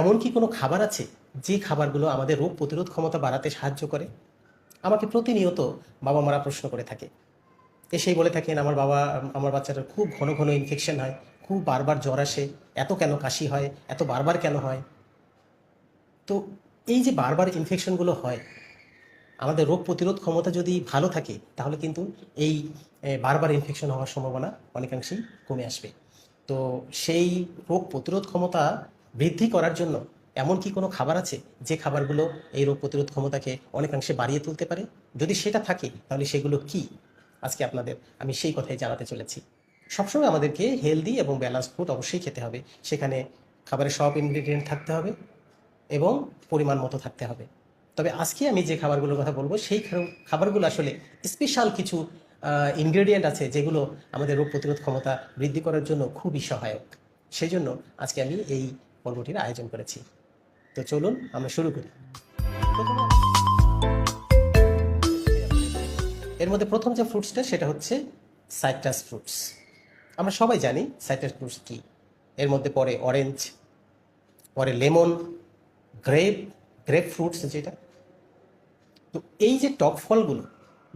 এমন কি কোনো খাবার আছে যে খাবারগুলো আমাদের রোগ প্রতিরোধ ক্ষমতা বাড়াতে সাহায্য করে? আমাকে প্রতিনিয়ত বাবা মারা প্রশ্ন করে থাকে। এসেই বলে থাকেন, আমার বাবা, আমার বাচ্চাটার খুব ঘন ঘন ইনফেকশন হয়, খুব বারবার জ্বর আসে, এত কেন কাশি হয়, এত বারবার কেন হয়? তো এই যে বারবার ইনফেকশনগুলো হয়, আমাদের রোগ প্রতিরোধ ক্ষমতা যদি ভালো থাকে, তাহলে কিন্তু এই বারবার ইনফেকশন হওয়ার সম্ভাবনা অনেকাংশেই কমে আসবে। তো সেই রোগ প্রতিরোধ ক্ষমতা বৃদ্ধি করার জন্য এমন কি কোনো খাবার আছে যে খাবারগুলো এই রোগ প্রতিরোধ ক্ষমতাকে অনেকাংশে বাড়িয়ে তুলতে পারে? যদি সেটা থাকে, তাহলে সেগুলো কি? আজকে আপনাদের আমি সেই কথাই জানাতে চলেছি। সবসময় আমাদেরকে হেলদি এবং ব্যালেন্স ফুড অবশ্যই খেতে হবে। সেখানে খাবারের সব ইনগ্রিডিয়েন্ট থাকতে হবে এবং পরিমাণ মতো থাকতে হবে। তবে আজকে আমি যে খাবারগুলোর কথা বলব, সেই খাবারগুলো আসলে স্পেশাল কিছু ইনগ্রেডিয়েন্ট আছে যেগুলো আমাদের রোগ প্রতিরোধ ক্ষমতা বৃদ্ধি করার জন্য খুবই সহায়ক। সেই জন্য আজকে আমি এই পর্বটির আয়োজন করেছি। তো চলুন আমরা শুরু করি। এর মধ্যে প্রথম যে ফ্রুটসটা সেটা হচ্ছে সাইট্রাস ফ্রুটস আমরা সবাই জানি সাইট্রাস ফ্রুটস কি। এর মধ্যে পরে অরেঞ্জ পরে লেমন গ্রেপ গ্রেপ ফ্রুটস যেটা। তো এই যে টক ফলগুলো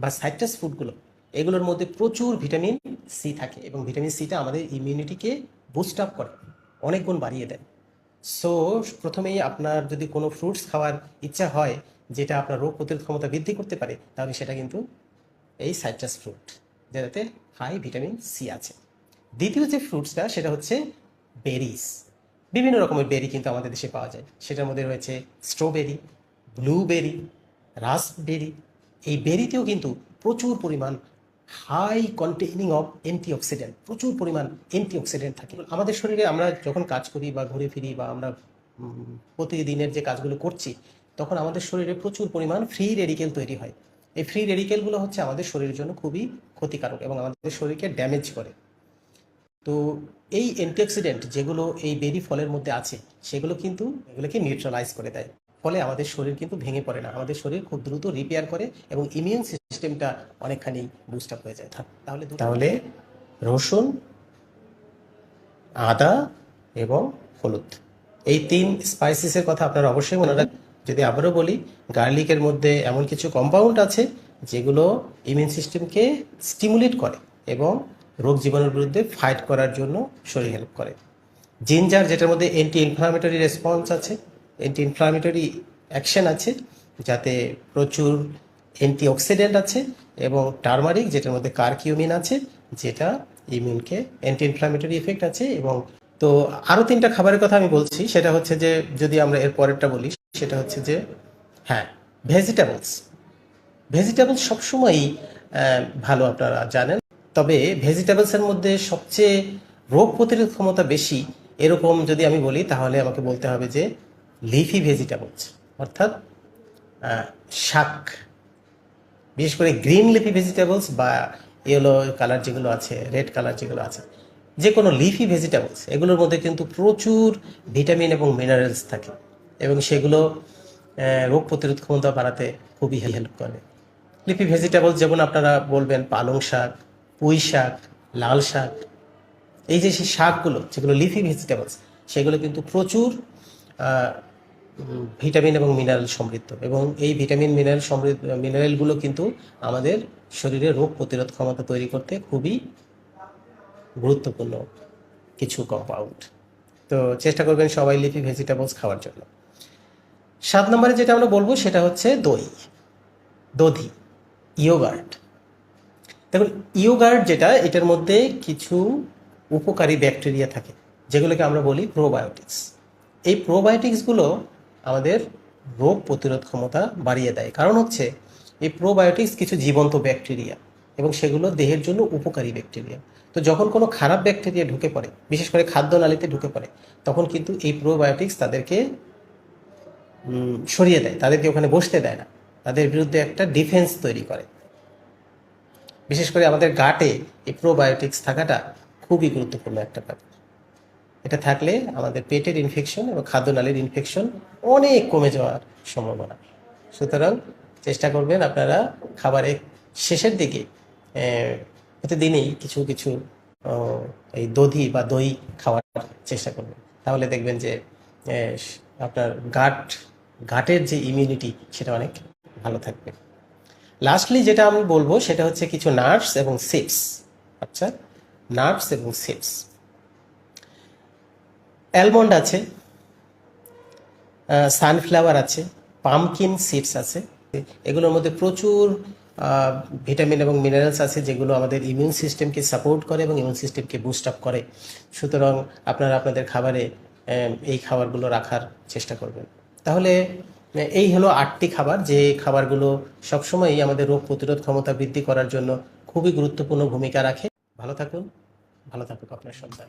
বা সাইট্রাস ফ্রুটগুলো এগুলোর মধ্যে প্রচুর ভিটামিন সি থাকে এবং ভিটামিন সিটা আমাদের ইমিউনিটিকে বুস্ট আপ করে, অনেক গুণ বাড়িয়ে দেয়। সো প্রথমেই আপনার যদি কোনো ফ্রুটস খাওয়ার ইচ্ছা হয়, যেটা আপনার রোগ প্রতিরোধ ক্ষমতা বৃদ্ধি করতে পারে, তাহলে সেটা কিন্তু এই সাইট্রাস ফ্রুট যেটাতে হাই ভিটামিন সি আছে। দ্বিতীয় যে ফ্রুটসটা সেটা হচ্ছে বেরিজ বিভিন্ন রকমের বেরি কিন্তু আমাদের দেশে পাওয়া যায়। সেটার মধ্যে রয়েছে স্ট্রবেরি ব্লুবেরি রাসবেরি এই বেরিতেও কিন্তু প্রচুর পরিমাণ হাই কন্টেইনিং অফ অ্যান্টিঅক্সিডেন্ট প্রচুর পরিমাণ অ্যান্টিঅক্সিডেন্ট থাকে। আমাদের শরীরে আমরা যখন কাজ করি বা ঘুরে ফিরি বা আমরা প্রতিদিনের যে কাজগুলো করছি, তখন আমাদের শরীরে প্রচুর পরিমাণ ফ্রি রেডিকেল তৈরি হয়। এই ফ্রি রেডিকেলগুলো হচ্ছে আমাদের শরীরের জন্য খুবই ক্ষতিকারক এবং আমাদের শরীরকে ড্যামেজ করে। তো এই অ্যান্টিঅক্সিডেন্ট যেগুলো এই বেরি ফলের মধ্যে আছে, সেগুলো কিন্তু এগুলোকে নিউট্রালাইজ করে দেয়। ফলে আমাদের শরীর কিন্তু ভেঙে পড়ে না। আমাদের শরীর খুব দ্রুত রিপেয়ার করে এবং ইমিউন সিস্টেমটা অনেকখানি বুস্ট আপ হয়ে যায়। তাহলে তাহলে রসুন, আদা এবং হলুদ। এই তিন স্পাইসিসের কথা আপনারা অবশ্যই মনে রাখবেন। যদি আবারও বলি গার্লিকের মধ্যে এমন কিছু কম্পাউন্ড আছে যেগুলো ইমিউন সিস্টেমকে স্টিমুলেট করে এবং রোগ জীবাণুর বিরুদ্ধে ফাইট করার জন্য শরীর হেল্প করে। জিঞ্জার যেটার মধ্যে অ্যান্টি ইনফ্লামেটরি রেসপন্স আছে অ্যান্টি ইনফ্লামেটরি অ্যাকশন আছে, যাতে প্রচুর অ্যান্টি অক্সিডেন্ট আছে এবং টার্মারিক যেটার মধ্যে কার্কিউমিন আছে, যেটা ইমিউনকে অ্যান্টি ইনফ্লামেটরি এফেক্ট আছে এবং তো আরও তিনটা খাবারের কথা আমি বলছি, সেটা হচ্ছে যে যদি আমরা এর পরেরটা বলি, সেটা হচ্ছে যে হ্যাঁ ভেজিটেবলস ভেজিটেবলস সবসময়ই ভালো আপনারা জানেন, তবে ভেজিটেবলসের মধ্যে সবচেয়ে রোগ প্রতিরোধ ক্ষমতা বেশি, এরকম যদি আমি বলি, তাহলে আমাকে বলতে হবে যে লিফি ভেজিটেবলস অর্থাৎ শাক। বিশেষ করে গ্রিন লিফি ভেজিটেবলস বা ইয়েলো কালার যেগুলো আছে রেড কালার যেগুলো আছে যে কোনো লিফি ভেজিটেবলস এগুলোর মধ্যে কিন্তু প্রচুর ভিটামিন এবং মিনারেলস থাকে এবং সেগুলো রোগ প্রতিরোধ ক্ষমতা বাড়াতে খুবই হেল্প করে। লিফি ভেজিটেবলস যেমন আপনারা বলবেন, পালং শাক, পুঁই শাক, লাল শাক, এই যে সেই শাকগুলো, যেগুলো লিফি ভেজিটেবলস সেগুলো কিন্তু প্রচুর ভিটামিন এবং মিনারেল সমৃদ্ধ। এবং এই ভিটামিন, মিনারেল সমৃদ্ধ মিনারেলগুলো কিন্তু আমাদের শরীরে রোগ প্রতিরোধ ক্ষমতা তৈরি করতে খুবই গুরুত্বপূর্ণ কিছু কম্পাউন্ড তো চেষ্টা করবেন সবাই লিফি ভেজিটেবলস খাওয়ার জন্য। সাত নম্বরে যেটা আমরা বলব সেটা হচ্ছে দই, দধি ইয়োগার্ট দেখুন ইয়োগার্ট যেটা, এটার মধ্যে কিছু উপকারী ব্যাকটেরিয়া থাকে, যেগুলোকে আমরা বলি প্রোবায়োটিক্স এই প্রোবায়োটিক্সগুলো আমাদের রোগ প্রতিরোধ ক্ষমতা বাড়িয়ে দেয়। কারণ হচ্ছে এই প্রোবায়োটিক্স কিছু জীবন্ত ব্যাকটেরিয়া এবং সেগুলো দেহের জন্য উপকারী ব্যাকটেরিয়া তো যখন কোনো খারাপ ব্যাকটেরিয়া ঢুকে পড়ে, বিশেষ করে খাদ্যনালীতে ঢুকে পড়ে, তখন কিন্তু এই প্রোবায়োটিক্স তাদেরকে সরিয়ে দেয়। তাদেরকে ওখানে বসতে দেয় না। তাদের বিরুদ্ধে একটা ডিফেন্স তৈরি করে। বিশেষ করে আমাদের গাটে এই প্রোবায়োটিক্স থাকাটা খুবই গুরুত্বপূর্ণ একটা ব্যাপার। এটা থাকলে আমাদের পেটের ইনফেকশন এবং খাদ্যনালীর ইনফেকশন অনেক কমে যাওয়ার সম্ভাবনা। সুতরাং চেষ্টা করবেন আপনারা খাবারের শেষের দিকে প্রতিদিনই কিছু কিছু এই দধি বা দই খাওয়ার চেষ্টা করবেন। তাহলে দেখবেন যে আপনার গাট, গাটের যে ইমিউনিটি সেটা অনেক ভালো থাকবে। লাস্টলি যেটা আমি বলব সেটা হচ্ছে কিছু নাটস এবং সিডস আচ্ছা নাটস এবং সিডস অ্যালমন্ড আছে সানফ্লাওয়ার আছে, পামকিন সিডস আছে। এগুলোর মধ্যে প্রচুর ভিটামিন এবং মিনারেলস আছে যেগুলো আমাদের ইমিউন সিস্টেমকে সাপোর্ট করে এবং ইমিউন সিস্টেমকে বুস্ট আপ করে। সুতরাং আপনারা আপনাদের খাবারে এই খাবারগুলো রাখার চেষ্টা করবেন। তাহলে এই হলো আটটি খাবার যে খাবারগুলো সবসময়ই আমাদের রোগ প্রতিরোধ ক্ষমতা বৃদ্ধি করার জন্য খুবই গুরুত্বপূর্ণ ভূমিকা রাখে। ভালো থাকুন, ভালো থাকুক আপনার সন্তান।